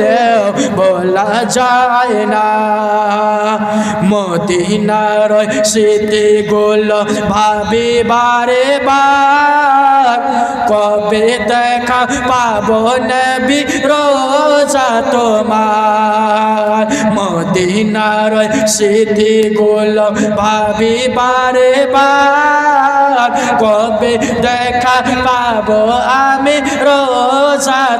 চাইলেও বলা যায় না। মদিনার স্মৃতিগুলো ভাবি বারে বার কবে দেখা পাবো নবী রোজা তোমার? মদিনার স্মৃতিগুলো ভাবি বারে বার কবে দেখা পাবো আমি রোজা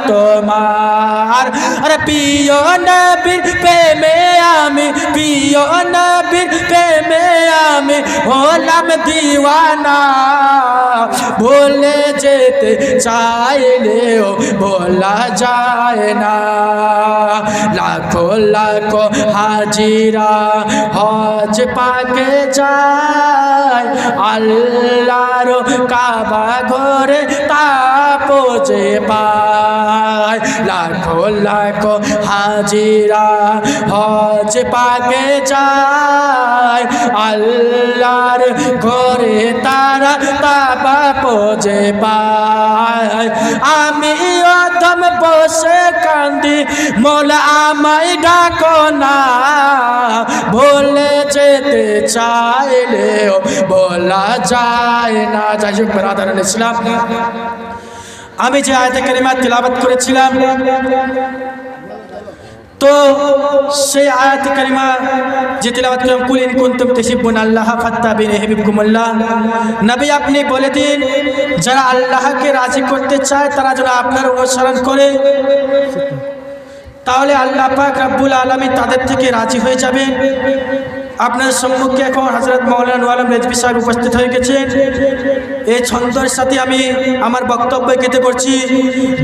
তোমার আরে প্রিয় নবীর প্রেমে আমি, প্রিয় নবীর প্রেমে আমি হলাম দিওয়ানা। ভুলে যেতে চাইলেও বলা যায় না। লাখো লাখো হাজিরা হজ পাকে যায়। আল্লাহর কাবা ঘরে তাপোজে পায়। লাখো লাখো হাজিরা হজ পাকে যায়। আল্লাহর ঘরে তারা তাপা পোজে পায়। আমি অদম বসে কান্দি, মোলা আমায় ডাকো না। ভুলে যেতে চাইলেও বলা যায় না। যাই হোক ইসলাম। আমি যে আয়তে কারিমা তিলাবাত করেছিলাম, তো সেই আয়াত কারিমা যে তিলাবাত করলাম কুল ইন কুনতুম তুহিব্বুন আল্লাহ ফাত্তাবিনি ইউহিব্বুকুমুল্লাহ নবী আপনি বলে দিন, যারা আল্লাহকে রাজি করতে চায়, তারা যেন আপনার অনুসরণ করে। তাহলে আল্লাহ পাক রাব্বুল আলামিন তাদের থেকে রাজি হয়ে যাবেন। আপনার সম্মুখে এখন হজরত মৌলানা আলম রেজবি সাহেব উপস্থিত হয়ে গেছেন। এই ছন্দর সাথে আমি আমার বক্তব্য কেটে করছি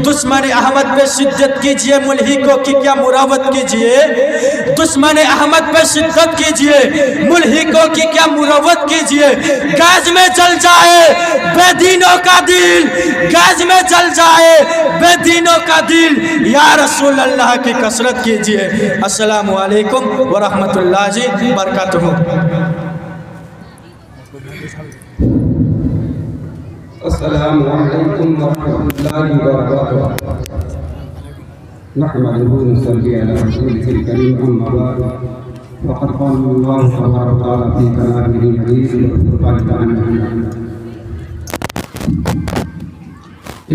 दुश्मन अहमद पे शिद्दत कीजिए मुल्ही को की क्या मुरावत कीजिए दुश्मन अहमद पे शिद्दत कीजिए मुल्ही को की क्या मुरावत कीजिए गैज में जल जाए बेदीनों का दिल गैज में जल जाए बेदीनों का दिल या रसूल अल्लाह की कसरत कीजिए अस्सलाम वालेकुम व रहमतुल्लाहि बरकातहू السلام عليكم ورحمة الله وبركاته. نحمده ونصلي على رسوله الكريم أما بعد وقد قال الله تبارك وتعالى في كلامه العزيز والفرقان الحميد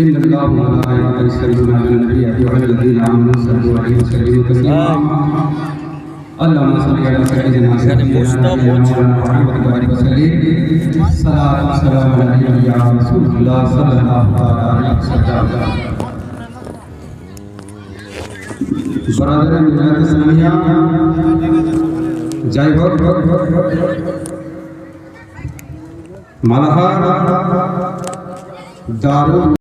إن الله وملائكته يصلون على النبي يا أيها الذين آمنوا صلوا عليه وسلموا تسليما. اللهم صل على سيدنا محمد وعلى وسلم. صلاة والسلام عليك रसूलुल्लाह सल्लल्लाहु अलैहि वसल्लम। बरादर मिलाद इस्लामिया जय हो मलहा दारू।